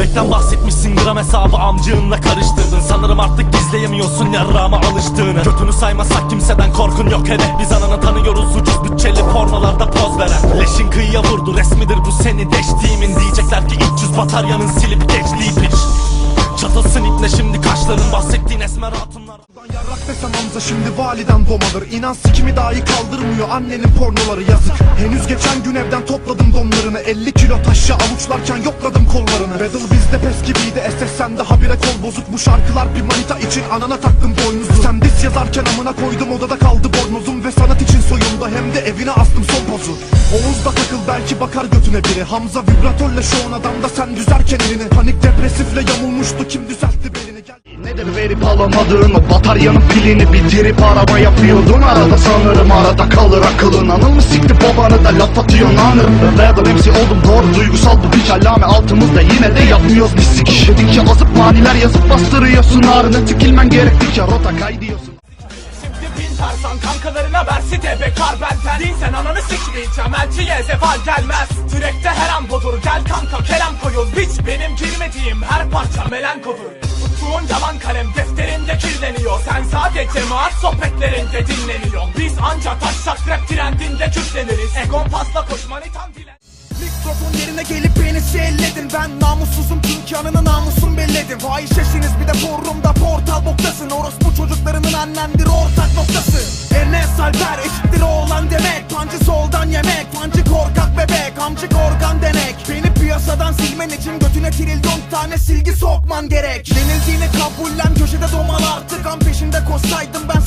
Yürekten bahsetmişsin gram hesabı amcığınla karıştırdın. Sanırım artık gizleyemiyorsun yarrağıma alıştığını. Götünü saymasak kimseden korkun yok hele. Biz ananı tanıyoruz ucuz bütçeli pornolarda poz veren. Leşin kıyıya vurdu resmidir bu seni deştiğimin. Diyecekler ki 300 bataryanın silip geçtiği piç. Çatılsın iple şimdi kaşların bahsettiğin esmer hatunlar Desem Hamza şimdi validen domalır İnan sikimi dahi kaldırmıyor. Annenin pornoları yazık. Henüz geçen gün evden topladım donlarını. 50 kilo taşı avuçlarken yokladım kollarını. Battle bizde pes gibiydi. SS sende habire kol bozuk. Bu şarkılar bir manita için anana taktım boynuzu Sen dis yazarken amına koydum. Odada kaldı bornozum Ve sanat için soyunda hem de evine astım son pozu. Oğuz'da takıl belki bakar götüne biri. Hamza vibratörle şu an adamda sen düzerken elini. Panik depresifle yamulmuştu. Kim düzeltti belini Nedir verip alamadığın o bataryanın pilini bitirip araba yapıyordun. Arada sanırım arada kalır akılın. Anıl mı sikti babanı da laf atıyorsun anırım Random MC oldum doğru duygusal bu piç alame. Altımızda yine de yapmıyoruz biz sikiş Dedikçe azıp maniler yazıp bastırıyorsun. Ağrına tikilmen gerektikçe rota kaydıyorsun Şimdi bin tersan kankalarına versi de bekar benden. Din sen ananı sikmeyeceğim elçiye zeval gelmez. Türekte her an budur gel kanka kelam koyun. Biç benim girmediğim her parça melankodur Tuttuğun yalan kalem defterinde kirleniyor. Sen sadece maat sohbetlerinde dinleniyorsun Biz anca taşak rap trendinde küfleniriz. Egon pasla koş manitan dile Mikrofon yerine gelip beni selledin. Ben namussuzum çünkü anını namusum belledim. Fahişesiniz bir de forumda portal boktasın. Orospu çocuklarının annendir ortak noktası. Enes Alper eşittir oğlan demek. Pancı soldan yemek Pancı korkak bebek Amcık organ denek Beni piyasadan silmen için götüne trilyon tane silgi sokman gerek. Denildiğini kabullen köşede domal artık. An peşinde koşsaydım ben